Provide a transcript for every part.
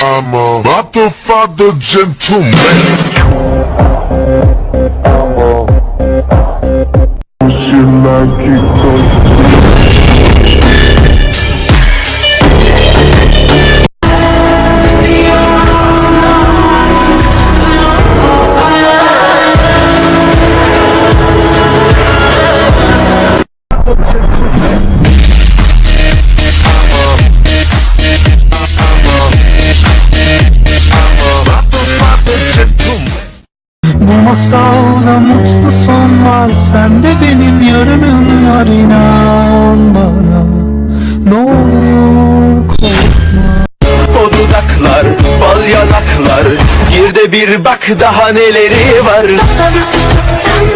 I'm a motherfucker gentleman. I'm a push like it. Masalda mutlu son var Sen de benim yarınım var inan bana. Ne olur korkma. O dudaklar, bal yanaklar Gir de bir bak daha neleri var. Sen vücudumlar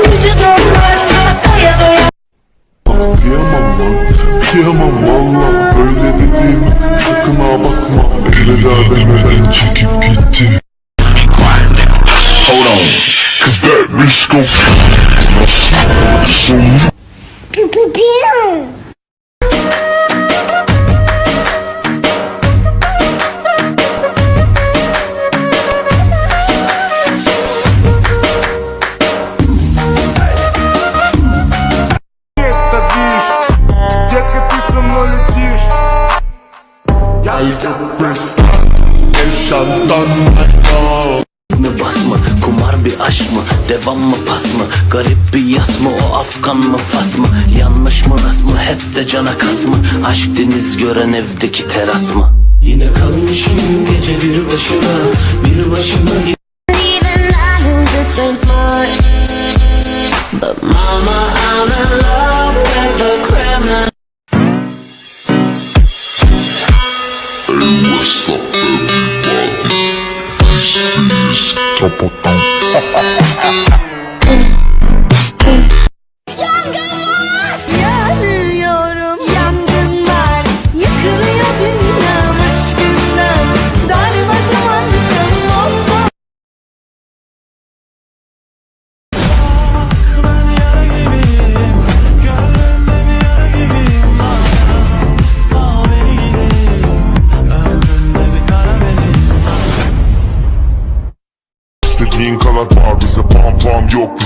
that risk go Devam mı pas mı? Garip bir yas mı? O Afgan mı Fas mı? Yanlış mı rast mı? Hep de cana kas mı? Aşk deniz gören evdeki teras mı? Yine kalmışım gece bir başına Bir başına Even I know this ain't smart But mama I'm in love with the criminal What's up everybody? This is Topotão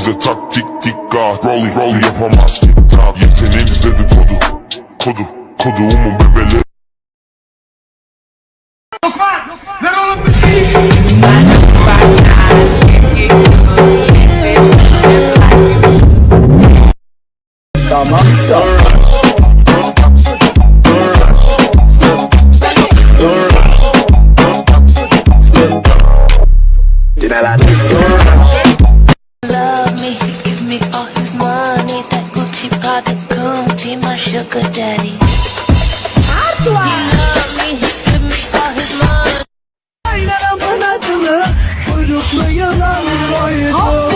bize taktik dikkat. Rolly rolly yapamaz tik tak Yeteneğimiz dedikodu Kodu koduğumun bebeleri Love Kaynanamın adını kuyruklu yılan koydum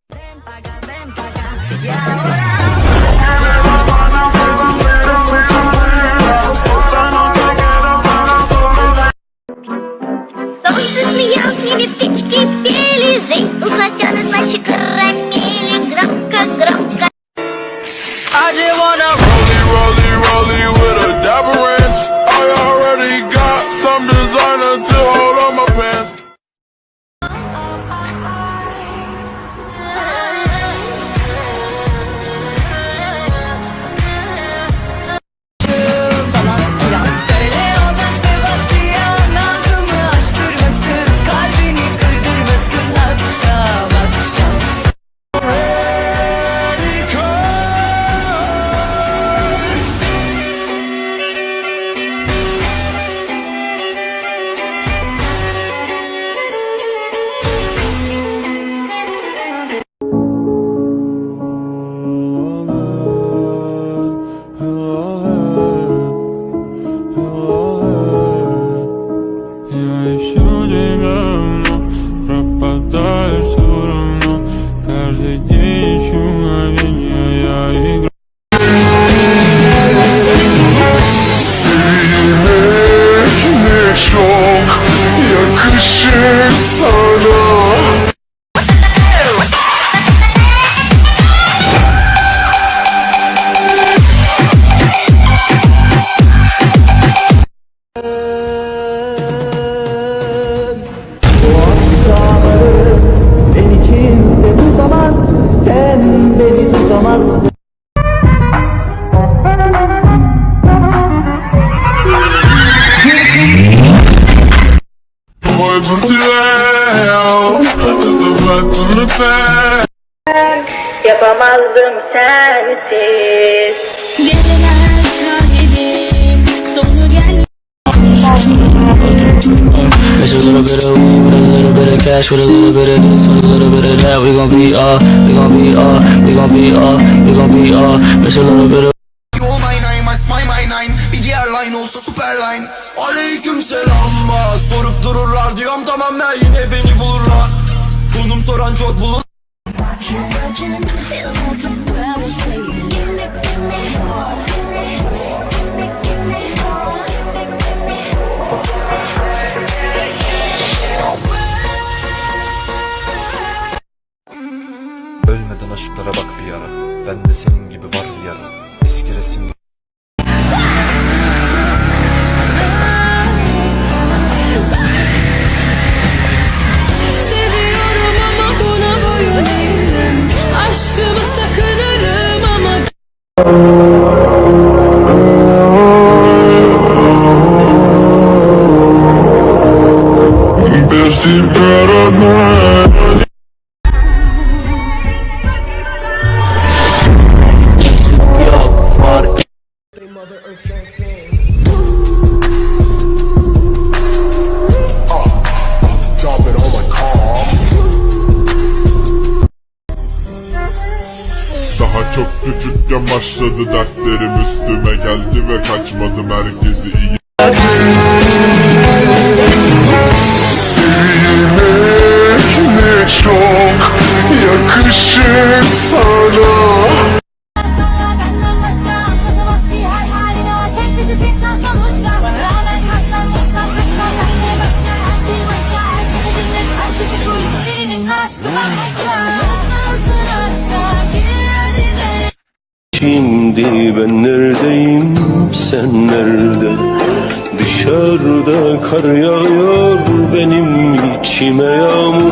Птичка в птички пели Жизнь у сластены слаще карамели Громко, громко. I just wanna roll it, roll it, roll it yakışır Boy from Tüel Tıtıbat unutma Yapamazdım sensiz Geceler şahidim Sonu gel It's a little bit of weed with a little bit of cash, with a little bit of this, with a little bit of that. We gon' be all, we gon' be all, we gon' be all, we gon' be all. It's a little bit of Yo my nine, my my my nine Bir diğer line olsa super line dururlar diyorum tamam ya yine beni bulurlar. Konum soran çok bulur. Ölmeden aşklara bak bir ara. Ben de senin gibi var bir yara Eski resim küçükken başladı dertlerim üstüme geldi ve kaçmadım herkesi iyi Sevmek ne çok yakışır sana. Sonra benden Şimdi ben neredeyim, sen nerede? Dışarıda kar yağıyor, benim içime yağmur